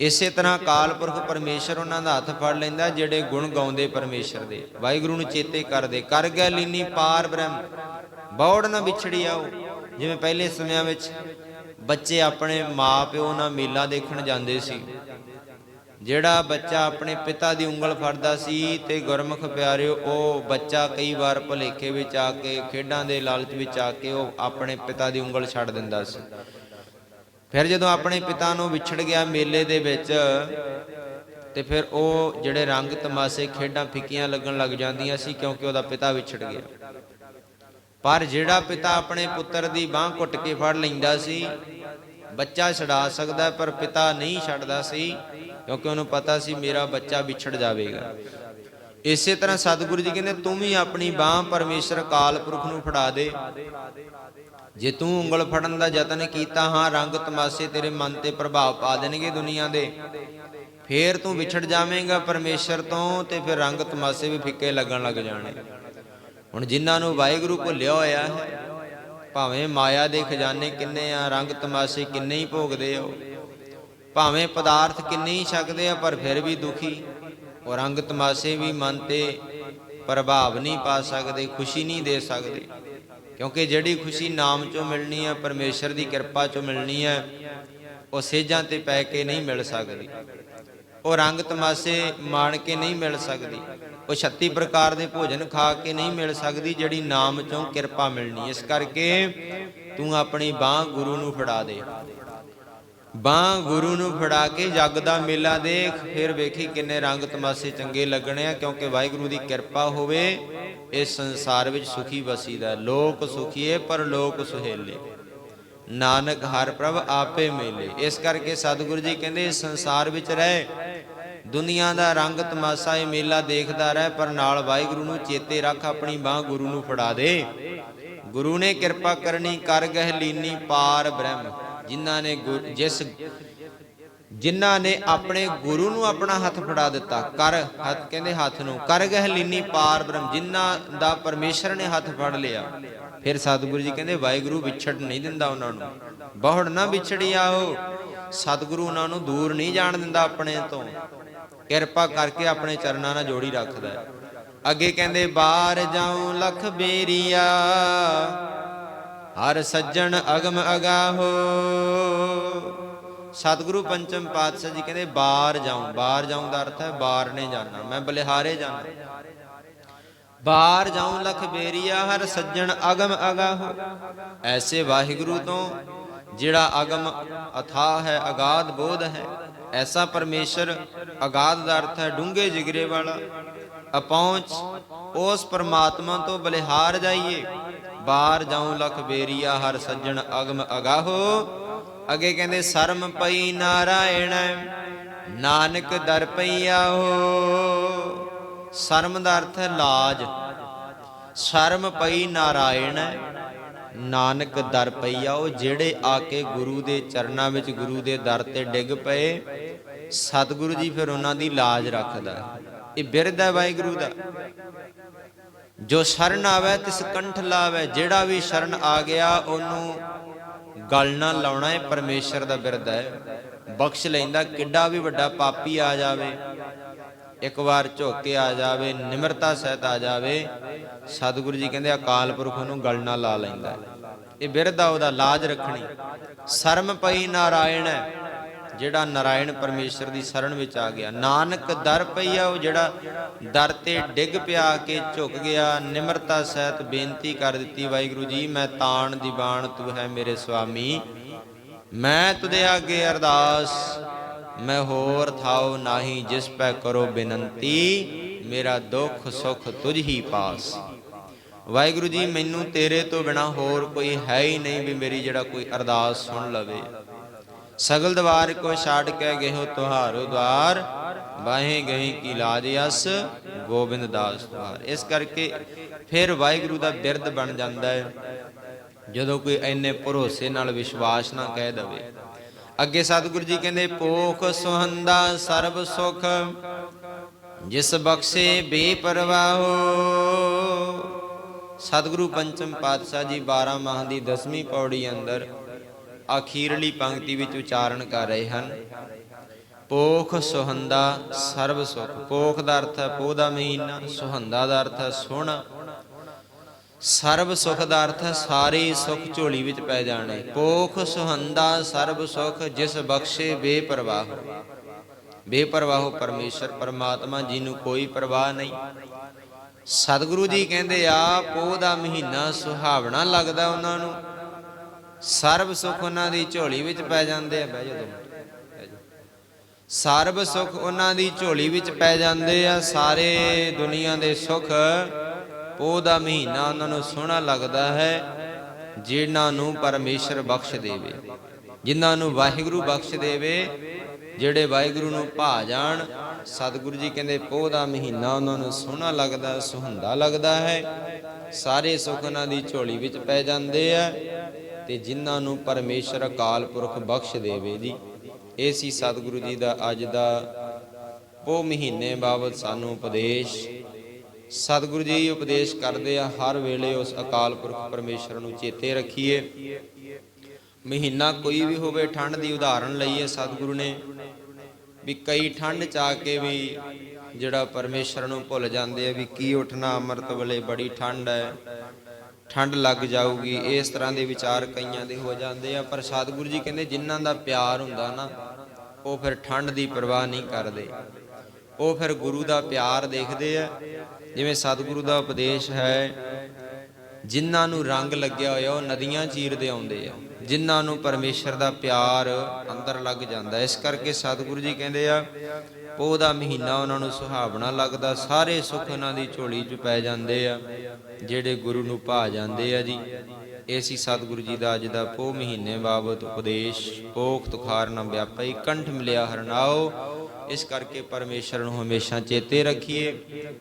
ਇਸੇ ਤਰ੍ਹਾਂ ਕਾਲ ਪੁਰਖ ਪਰਮੇਸ਼ਰ ਉਹਨਾਂ ਦਾ ਹੱਥ ਫੜ ਲੈਂਦਾ, ਜਿਹੜੇ ਗੁਣ ਗਾਉਂਦੇ ਪਰਮੇਸ਼ਰ ਦੇ। ਵਾਹਿਗੁਰੂ ਨੂੰ ਚੇਤੇ ਕਰਦੇ, ਕਰ ਗਏ ਲੀਨੀ ਪਾਰ ਬ੍ਰਹਮ, ਬੌੜ ਨਾ ਵਿਛੜੀ ਆਓ। ਜਿਵੇਂ ਪਹਿਲੇ ਸਮਿਆਂ ਵਿੱਚ ਬੱਚੇ ਆਪਣੇ ਮਾਪਿਓ ਨਾਲ ਮੇਲਾ ਦੇਖਣ ਜਾਂਦੇ ਸੀ। ਜਿਹੜਾ ਬੱਚਾ ਆਪਣੇ ਪਿਤਾ ਦੀ ਉਂਗਲ ਫੜਦਾ ਸੀ ਤੇ ਗੁਰਮੁਖ ਪਿਆਰਿਓ, ਉਹ ਬੱਚਾ ਕਈ ਵਾਰ ਭੁਲੇਖੇ ਵਿੱਚ ਆ ਕੇ, ਖੇਡਾਂ ਦੇ ਲਾਲਚ ਵਿੱਚ ਆ ਕੇ ਉਹ ਆਪਣੇ ਪਿਤਾ ਦੀ ਉਂਗਲ ਛੱਡ ਦਿੰਦਾ ਸੀ। ਫਿਰ ਜਦੋਂ ਆਪਣੇ ਪਿਤਾ ਨੂੰ ਵਿਛੜ ਗਿਆ ਮੇਲੇ ਦੇ ਵਿੱਚ, ਤੇ ਫਿਰ ਉਹ ਜਿਹੜੇ ਰੰਗ ਤਮਾਸ਼ੇ ਖੇਡਾਂ ਫਿੱਕੀਆਂ ਲੱਗਣ ਲੱਗ ਜਾਂਦੀਆਂ ਸੀ ਕਿਉਂਕਿ ਉਹਦਾ ਪਿਤਾ ਵਿਛੜ ਗਿਆ। ਪਰ ਜਿਹੜਾ ਪਿਤਾ ਆਪਣੇ ਪੁੱਤਰ ਦੀ ਬਾਹ ਘੁੱਟ ਕੇ ਫੜ ਲੈਂਦਾ ਸੀ, ਬੱਚਾ ਛਡਾ ਸਕਦਾ, ਪਰ ਪਿਤਾ ਨਹੀਂ ਛੱਡਦਾ ਸੀ। ਕਿਉਂਕਿ ਉਹਨੂੰ ਪਤਾ ਸੀ ਮੇਰਾ ਬੱਚਾ ਵਿਛੜ ਜਾਵੇਗਾ। ਇਸੇ ਤਰ੍ਹਾਂ ਸਤਿਗੁਰੂ ਜੀ ਕਹਿੰਦੇ, ਤੂੰ ਵੀ ਆਪਣੀ ਬਾਹ ਪਰਮੇਸ਼ਰ ਕਾਲ ਪੁਰਖ ਨੂੰ ਫੜਾ ਦੇ। ਜੇ ਤੂੰ ਉਂਗਲ ਫੜਨ ਦਾ ਯਤਨ ਕੀਤਾ ਹਾਂ, ਰੰਗ ਤਮਾਸ਼ੇ ਤੇਰੇ ਮਨ ਤੇ ਪ੍ਰਭਾਵ ਪਾ ਦੇਣਗੇ ਦੁਨੀਆ ਦੇ। ਫੇਰ ਤੂੰ ਵਿਛੜ ਜਾਵੇਂਗਾ ਪਰਮੇਸ਼ਰ ਤੋਂ ਤੇ ਫਿਰ ਰੰਗ ਤਮਾਸ਼ੇ ਵੀ ਫਿੱਕੇ ਲੱਗਣ ਲੱਗ ਜਾਣੇ। ਹੁਣ ਜਿਨ੍ਹਾਂ ਨੂੰ ਵਾਹਿਗੁਰੂ ਭੁੱਲਿਆ ਹੋਇਆ ਹੈ, ਭਾਵੇਂ ਮਾਇਆ ਦੇ ਖਜ਼ਾਨੇ ਕਿੰਨੇ ਆ, ਰੰਗ ਤਮਾਸ਼ੇ ਕਿੰਨੇ ਹੀ ਭੋਗਦੇ ਆ ਉਹ। ਭਾਵੇਂ ਪਦਾਰਥ ਕਿੰਨੇ ਹੀ ਛਕਦੇ ਆ, ਪਰ ਫਿਰ ਵੀ ਦੁਖੀ। ਉਹ ਰੰਗ ਤਮਾਸ਼ੇ ਵੀ ਮਨ ਤੇ ਪ੍ਰਭਾਵ ਨਹੀਂ ਪਾ ਸਕਦੇ, ਖੁਸ਼ੀ ਨਹੀਂ ਦੇ ਸਕਦੇ। ਕਿਉਂਕਿ ਜਿਹੜੀ ਖੁਸ਼ੀ ਨਾਮ ਚੋਂ ਮਿਲਣੀ ਹੈ ਪਰਮੇਸ਼ਰ ਦੀ ਕਿਰਪਾ ਚੋਂ ਮਿਲਣੀ ਹੈ ਉਹ ਸੇਜਾਂ ਤੇ ਪੈ ਕੇ ਨਹੀਂ ਮਿਲ ਸਕਦੀ। ਉਹ ਰੰਗ ਤਮਾਸ਼ੇ ਮਾਣ ਕੇ ਨਹੀਂ ਮਿਲ ਸਕਦੀ। ਉਹ 36 ਪ੍ਰਕਾਰ ਦੇ ਭੋਜਨ ਖਾ ਕੇ ਨਹੀਂ ਮਿਲ ਸਕਦੀ, ਜਿਹੜੀ ਨਾਮ ਚੋਂ ਕਿਰਪਾ ਮਿਲਣੀ। ਇਸ ਕਰਕੇ ਤੂੰ ਆਪਣੀ ਬਾਹ ਗੁਰੂ ਨੂੰ ਫੜਾ ਦੇ। ਬਾਹ ਗੁਰੂ ਨੂੰ ਫੜਾ ਕੇ ਜੱਗ ਦਾ ਮੇਲਾ ਦੇਖ, ਫਿਰ ਵੇਖੀ ਕਿੰਨੇ ਰੰਗ ਤਮਾਸ਼ੇ ਚੰਗੇ ਲੱਗਣੇ ਆ, ਕਿਉਂਕਿ ਵਾਹਿਗੁਰੂ ਦੀ ਕਿਰਪਾ ਹੋਵੇ, ਇਸ ਸੰਸਾਰ ਵਿੱਚ ਸੁਖੀ ਵਸੀਦਾ, ਲੋਕ ਸੁਖੀਏ ਪਰ ਲੋਕ ਸੁਹੇਲੇ। ਨਾਨਕ ਹਰ ਪ੍ਰਭ ਆਪੇ ਮੇਲੇ। ਇਸ ਕਰਕੇ ਸਤਿਗੁਰੂ ਜੀ ਕਹਿੰਦੇ, ਇਸ ਸੰਸਾਰ ਵਿੱਚ ਰਹਿ, ਦੁਨੀਆ ਦਾ ਰੰਗ ਤਮਾਸ਼ਾ ਇਹ ਮੇਲਾ ਦੇਖਦਾ ਰਹਿ, ਪਰ ਨਾਲ ਵਾਹਿਗੁਰੂ ਨੂੰ ਚੇਤੇ ਰੱਖ, ਆਪਣੀ ਬਾਹ ਗੁਰੂ ਨੂੰ ਫੜਾ ਦੇ। ਗੁਰੂ ਨੇ ਕਿਰਪਾ ਕਰਨੀ, ਕਰ ਗਹਿ ਲੀਨੀ ਪਾਰ ਬ੍ਰਹਮ। ਜਿਨ੍ਹਾਂ ਨੇ ਗੁਰ- ਜਿਸ, ਜਿਨ੍ਹਾਂ ਨੇ ਆਪਣੇ ਗੁਰੂ ਨੂੰ ਆਪਣਾ ਹੱਥ ਫੜਾ ਦਿੱਤਾ, ਕਰ, ਹੱਥ ਕਹਿੰਦੇ ਹੱਥ ਨੂੰ, ਕਰ ਗਹਿ ਪਾਰ ਬ੍ਰਹਮ, ਜਿਨ੍ਹਾਂ ਦਾ ਪਰਮੇਸ਼ਰ ਨੇ ਹੱਥ ਫੜ ਲਿਆ। ਫਿਰ ਸਤਿਗੁਰੂ ਜੀ ਕਹਿੰਦੇ, ਵਾਹਿਗੁਰੂ ਵਿਛੜ ਨਹੀਂ ਦਿੰਦਾ ਉਹਨਾਂ ਨੂੰ। ਬਹੁੜ ਨਾ ਵਿਛੜੀ ਉਹ। ਸਤਿਗੁਰੂ ਉਹਨਾਂ ਨੂੰ ਦੂਰ ਨਹੀਂ ਜਾਣ ਦਿੰਦਾ ਆਪਣੇ ਤੋਂ। ਕਿਰਪਾ ਕਰਕੇ ਆਪਣੇ ਚਰਨਾਂ ਨਾਲ ਜੋੜੀ ਰੱਖਦਾ ਅੱਗੇ ਕਹਿੰਦੇ ਬਾਹਰ ਜਾਉ ਲਖ ਬੇਰੀਆ ਹਰ ਸੱਜਣ ਅਗਮ ਅਗਾਹੋ। ਸਤਿਗੁਰੂ ਪੰਚਮ ਪਾਤਸ਼ਾਹ ਜੀ ਕਹਿੰਦੇ ਬਾਹਰ ਜਾਉ ਬਾਹਰ ਜਾਉ ਦਾ ਅਰਥ ਹੈ ਬਾਹਰ ਨੇ ਜਾਣਾ, ਮੈਂ ਬਲਿਹਾਰੇ ਜਾਣਾ। ਬਾਹਰ ਜਾਉ ਲਖ ਬੇਰੀਆ, ਹਰ ਸੱਜਣ ਅਗਮ ਅਗਾਹੋ। ਐਸੇ ਵਾਹਿਗੁਰੂ ਤੋਂ ਜਿਹੜਾ ਅਗਮ ਅਥਾ ਹੈ, ਅਗਾਧ ਬੋਧ ਹੈ, ਐਸਾ ਪਰਮੇਸ਼ਰ ਅਗਾਧ ਦਾ ਅਰਥ ਹੈ ਡੂੰਘੇ ਜਿਗਰੇ ਵਾਲਾ। ਅਪਹੁੰਚ, ਉਸ ਪਰਮਾਤਮਾ ਤੋਂ ਬਲਿਹਾਰ ਜਾਈਏ। ਬਾਹਰ ਜਾਉ ਲਖ ਬੇਰੀਆ, ਹਰ ਸੱਜਣ ਅਗਮ ਅਗਾਹੋ। ਅੱਗੇ ਕਹਿੰਦੇ, ਸਰਮ ਪਈ ਨਾਰਾਇਣ, ਨਾਨਕ ਦਰ ਪਈਆ ਹੋ ਸ਼ਰਮ ਦਾ ਅਰਥ ਹੈ ਲਾਜ। ਸ਼ਰਮ ਪਈ ਨਾਰਾਇਣ, ਨਾਨਕ ਦਰ ਪਈਆ ਉਹ ਜਿਹੜੇ ਆ ਕੇ ਗੁਰੂ ਦੇ ਚਰਨਾਂ ਵਿੱਚ, ਗੁਰੂ ਦੇ ਦਰ ਤੇ ਡਿੱਗ ਪਏ, ਸਤਿਗੁਰੂ ਜੀ ਫਿਰ ਉਹਨਾਂ ਦੀ ਲਾਜ ਰੱਖਦਾ। ਇਹ ਬਿਰਧ ਹੈ ਵਾਹਿਗੁਰੂ ਦਾ। ਜੋ ਸ਼ਰਨ ਆਵੇ ਤਿਸ ਕੰਠ ਲਾਵੇ, ਜਿਹੜਾ ਵੀ ਸ਼ਰਨ ਆ ਗਿਆ, ਉਹਨੂੰ ਗਲ ਨਾਲ ਲਾਉਣਾ ਹੈ ਪਰਮੇਸ਼ਰ ਦਾ ਬਿਰਧ ਹੈ। ਬਖਸ਼ ਲੈਂਦਾ, ਕਿੱਡਾ ਵੀ ਵੱਡਾ ਪਾਪੀ ਆ ਜਾਵੇ, ਇੱਕ ਵਾਰ ਝੁੱਕ ਕੇ ਆ ਜਾਵੇ, ਨਿਮਰਤਾ ਸਹਿਤ ਆ ਜਾਵੇ, ਸਤਿਗੁਰੂ ਜੀ ਕਹਿੰਦੇ, ਅਕਾਲ ਪੁਰਖ ਉਹਨੂੰ ਗਲ ਨਾਲ ਲਾ ਲੈਂਦਾ। ਇਹ ਬਿਰਧ ਆ, ਉਹਦਾ ਲਾਜ ਰੱਖਣੀ। ਸ਼ਰਮ ਪਈ, ਨਾਰਾਇਣ ਹੈ। ਜਿਹੜਾ ਨਾਰਾਇਣ ਪਰਮੇਸ਼ਰ ਦੀ ਸ਼ਰਨ ਵਿੱਚ ਆ ਗਿਆ। ਨਾਨਕ ਦਰ ਪਈਆ ਉਹ ਜਿਹੜਾ ਦਰ ਤੇ ਡਿੱਗ ਪਿਆ ਕੇ ਝੁਕ ਗਿਆ, ਨਿਮਰਤਾ ਸਹਿਤ ਬੇਨਤੀ ਕਰ ਦਿੱਤੀ, ਵਾਹਿਗੁਰੂ ਜੀ, ਮੈਂ ਤਾਣ ਦੀ ਬਾਣ ਤੂੰ ਹੈ ਮੇਰੇ ਸੁਆਮੀ ਮੈਂ ਤੁਦੇ ਅੱਗੇ ਅਰਦਾਸ, ਮੈਂ ਹੋਰ ਥਾਉ ਨਾਹੀ ਜਿਸ ਪੈ ਕਰੋ ਬੇਨੰਤੀ, ਮੇਰਾ ਦੁੱਖ ਸੁਖ ਤੁਝ ਹੀ ਪਾਸ। ਵਾਹਿਗੁਰੂ ਜੀ, ਮੈਨੂੰ ਤੇਰੇ ਤੋਂ ਬਿਨਾ ਹੋਰ ਕੋਈ ਹੈ ਹੀ ਨਹੀਂ ਵੀ ਮੇਰੀ ਜਿਹੜਾ ਕੋਈ ਅਰਦਾਸ ਸੁਣ ਲਵੇ। ਸਗਲ ਦਵਾਰ ਕੋ ਛਾੜ ਕੇ ਗਇਓ ਤੁਹਾਰੋ ਦਵਾਰ ਬਾਹੇ ਗਈ ਕੀ ਲਾਜ ਅਸ, ਗੋਬਿੰਦ ਦਾਸ ਤੁਹਾਰ ਇਸ ਕਰਕੇ ਫਿਰ ਵਾਹਿਗੁਰੂ ਦਾ ਬਿਰਦ ਬਣ ਜਾਂਦਾ ਹੈ, ਜਦੋਂ ਕੋਈ ਐਨੇ ਭਰੋਸੇ ਨਾਲ ਵਿਸ਼ਵਾਸ ਨਾ ਕਹਿ ਦਵੇ। ਅੱਗੇ ਸਤਿਗੁਰੂ ਜੀ ਕਹਿੰਦੇ ਪੋਖ ਸੁਹੰਦਾ ਸਰਬ ਸੁਖ, ਜਿਸ ਬਖਸ਼ੇ ਬੇਪਰਵਾਹੋ। ਸਤਿਗੁਰੂ ਪੰਚਮ ਪਾਤਸ਼ਾਹ ਜੀ 12 ਮਾਹ ਦੀ 10ਵੀਂ ਪੌੜੀ ਅੰਦਰ ਅਖੀਰਲੀ ਪੰਕਤੀ ਵਿੱਚ ਉਚਾਰਨ ਕਰ ਰਹੇ ਹਨ। ਪੋਖ ਸੁਹੰਦਾ ਸਰਬ ਸੁਖ। ਪੋਖ ਦਾ ਅਰਥ ਹੈ ਪੋਹ ਦਾ ਮਹੀਨਾ, ਸੁਹੰਦਾ ਦਾ ਅਰਥ ਹੈ ਸੋਹਣਾ ਸਰਬ ਸੁਖ ਦਾ ਅਰਥ ਹੈ ਸਾਰੇ ਸੁਖ ਝੋਲੀ ਵਿੱਚ ਪੈ ਜਾਣੇ। ਪੋਖ ਸੁਹੰਦਾ ਸਰਬ ਸੁਖ, ਜਿਸ ਬਖਸ਼ੇ ਬੇਪਰਵਾਹ। ਬੇਪਰਵਾਹ ਪਰਮੇਸ਼ਰ, ਪਰਮਾਤਮਾ ਜੀ ਨੂੰ ਕੋਈ ਪਰਵਾਹ ਨਹੀਂ। ਸਤਿਗੁਰੂ ਜੀ ਕਹਿੰਦੇ ਆ, ਪੋਹ ਦਾ ਮਹੀਨਾ ਸੁਹਾਵਣਾ ਲੱਗਦਾ ਉਹਨਾਂ ਨੂੰ। ਸਰਬ ਸੁਖ ਉਹਨਾਂ ਦੀ ਝੋਲੀ ਵਿੱਚ ਪੈ ਜਾਂਦੇ ਆ ਬਹਿ ਜਾ ਦੋ ਮਿੰਟ, ਬਹਿ ਸਰਬ ਸੁਖ ਉਹਨਾਂ ਦੀ ਝੋਲੀ ਵਿੱਚ ਪੈ ਜਾਂਦੇ ਆ ਸਾਰੇ ਦੁਨੀਆ ਦੇ ਸੁਖ ਪੋਹ ਦਾ ਮਹੀਨਾ ਉਹਨਾਂ ਨੂੰ ਸੋਹਣਾ ਲੱਗਦਾ ਹੈ ਜਿਨ੍ਹਾਂ ਨੂੰ ਪਰਮੇਸ਼ਰ ਬਖਸ਼ ਦੇਵੇ। ਜਿਨ੍ਹਾਂ ਨੂੰ ਵਾਹਿਗੁਰੂ ਬਖਸ਼ ਦੇਵੇ ਜਿਹੜੇ ਵਾਹਿਗੁਰੂ ਨੂੰ ਭਾ ਜਾਣ ਸਤਿਗੁਰੂ ਜੀ ਕਹਿੰਦੇ ਪੋਹ ਦਾ ਮਹੀਨਾ ਉਹਨਾਂ ਨੂੰ ਸੋਹਣਾ ਲੱਗਦਾ ਸੁਹੰਦਾ ਲੱਗਦਾ ਹੈ। ਸਾਰੇ ਸੁੱਖ ਉਹਨਾਂ ਦੀ ਝੋਲੀ ਵਿੱਚ ਪੈ ਜਾਂਦੇ ਆ। ਤੇ ਜਿਨ੍ਹਾਂ ਨੂੰ ਪਰਮੇਸ਼ਰ ਅਕਾਲ ਪੁਰਖ ਬਖਸ਼ ਦੇਵੇ ਜੀ, ਇਹ ਸੀ ਸਤਿਗੁਰੂ ਜੀ ਦਾ ਅੱਜ ਦਾ ਪੋਹ ਮਹੀਨੇ ਬਾਬਤ ਸਾਨੂੰ ਉਪਦੇਸ਼। ਸਤਿਗੁਰੂ ਜੀ ਉਪਦੇਸ਼ ਕਰਦੇ ਆ, ਹਰ ਵੇਲੇ ਉਸ ਅਕਾਲ ਪੁਰਖ ਪਰਮੇਸ਼ਰ ਨੂੰ ਚੇਤੇ ਰੱਖੀਏ। ਮਹੀਨਾ ਕੋਈ ਵੀ ਹੋਵੇ, ਠੰਡ ਦੀ ਉਦਾਹਰਣ ਲਈਏ ਸਤਿਗੁਰੂ ਨੇ, ਵੀ ਕਈ ਠੰਡ ਚ ਆ ਕੇ ਵੀ ਜਿਹੜਾ ਪਰਮੇਸ਼ਰ ਨੂੰ ਭੁੱਲ ਜਾਂਦੇ ਆ, ਵੀ ਕੀ ਉਠਣਾ, ਅੰਮ੍ਰਿਤ ਵੇਲੇ ਬੜੀ ਠੰਡ ਹੈ। ਠੰਡ ਲੱਗ ਜਾਊਗੀ, ਇਸ ਤਰ੍ਹਾਂ ਦੇ ਵਿਚਾਰ ਕਈਆਂ ਦੇ ਹੋ ਜਾਂਦੇ ਆ, ਪਰ ਸਤਿਗੁਰੂ ਜੀ ਕਹਿੰਦੇ ਜਿਨ੍ਹਾਂ ਦਾ ਪਿਆਰ ਹੁੰਦਾ ਨਾ, ਉਹ ਫਿਰ ਠੰਡ ਦੀ ਪਰਵਾਹ ਨਹੀਂ ਕਰਦੇ। ਉਹ ਫਿਰ ਗੁਰੂ ਦਾ ਪਿਆਰ ਦੇਖਦੇ ਆ, ਜਿਵੇਂ ਸਤਿਗੁਰੂ ਦਾ ਉਪਦੇਸ਼ ਹੈ, ਜਿਨ੍ਹਾਂ ਨੂੰ ਰੰਗ ਲੱਗਿਆ ਹੋਇਆ, ਉਹ ਨਦੀਆਂ ਚੀਰਦੇ ਆਉਂਦੇ ਆ, ਜਿਨ੍ਹਾਂ ਨੂੰ ਪਰਮੇਸ਼ਰ ਦਾ ਪਿਆਰ ਅੰਦਰ ਲੱਗ ਜਾਂਦਾ। ਇਸ ਕਰਕੇ ਸਤਿਗੁਰੂ ਜੀ ਕਹਿੰਦੇ ਆ, ਪੋਹ ਦਾ ਮਹੀਨਾ ਉਹਨਾਂ ਨੂੰ ਸੁਹਾਵਣਾ ਲੱਗਦਾ, ਸਾਰੇ ਸੁੱਖ ਉਹਨਾਂ ਦੀ ਝੋਲੀ 'ਚ ਪੈ ਜਾਂਦੇ ਆ। ਜਿਹੜੇ ਗੁਰੂ ਨੂੰ ਭਾ ਜਾਂਦੇ ਆ ਜੀ ਏਸੀ ਸਤਿਗੁਰੂ ਜੀ ਦਾ ਅੱਜ ਦਾ ਪੋ ਮਹੀਨੇ ਬਾਬਤ ਉਪਦੇਸ਼। ਪੋਖ ਤੁਖਾਰ ਨਾ ਵਿਆਪਈ ਕੰਠ ਮਿਲਿਆ ਹਰਨਾਓ ਇਸ ਕਰਕੇ ਪਰਮੇਸ਼ਰ ਨੂੰ ਹਮੇਸ਼ਾ ਚੇਤੇ ਰੱਖੀਏ।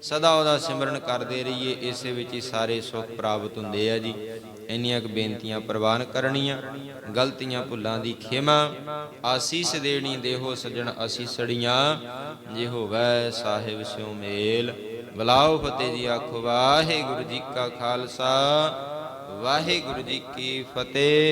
ਸਦਾ ਉਹਦਾ ਸਿਮਰਨ ਕਰਦੇ ਰਹੀਏ, ਇਸੇ ਵਿੱਚ ਹੀ ਸਾਰੇ ਸੁੱਖ ਪ੍ਰਾਪਤ ਹੁੰਦੇ ਆ ਜੀ। ਇੰਨੀਆਂ ਕੁ ਬੇਨਤੀਆਂ ਪ੍ਰਵਾਨ ਕਰਨੀਆਂ, ਗਲਤੀਆਂ ਭੁੱਲਾਂ ਦੀ ਖਿਮਾ। ਆਸੀਸ ਦੇਣੀ ਦੇਹੋ ਸਜਣ ਅਸੀਸੜੀਆਂ ਜੇ ਹੋਵੇ ਸਾਹਿਬ ਸਿਉ ਮੇਲ। ਬਲਾਓ ਫਤਿਹ ਜੀ ਆਖੋ ਵਾਹਿਗੁਰੂ ਜੀ ਕਾ ਖਾਲਸਾ ਵਾਹਿਗੁਰੂ ਜੀ ਕੀ ਫਤਿਹ।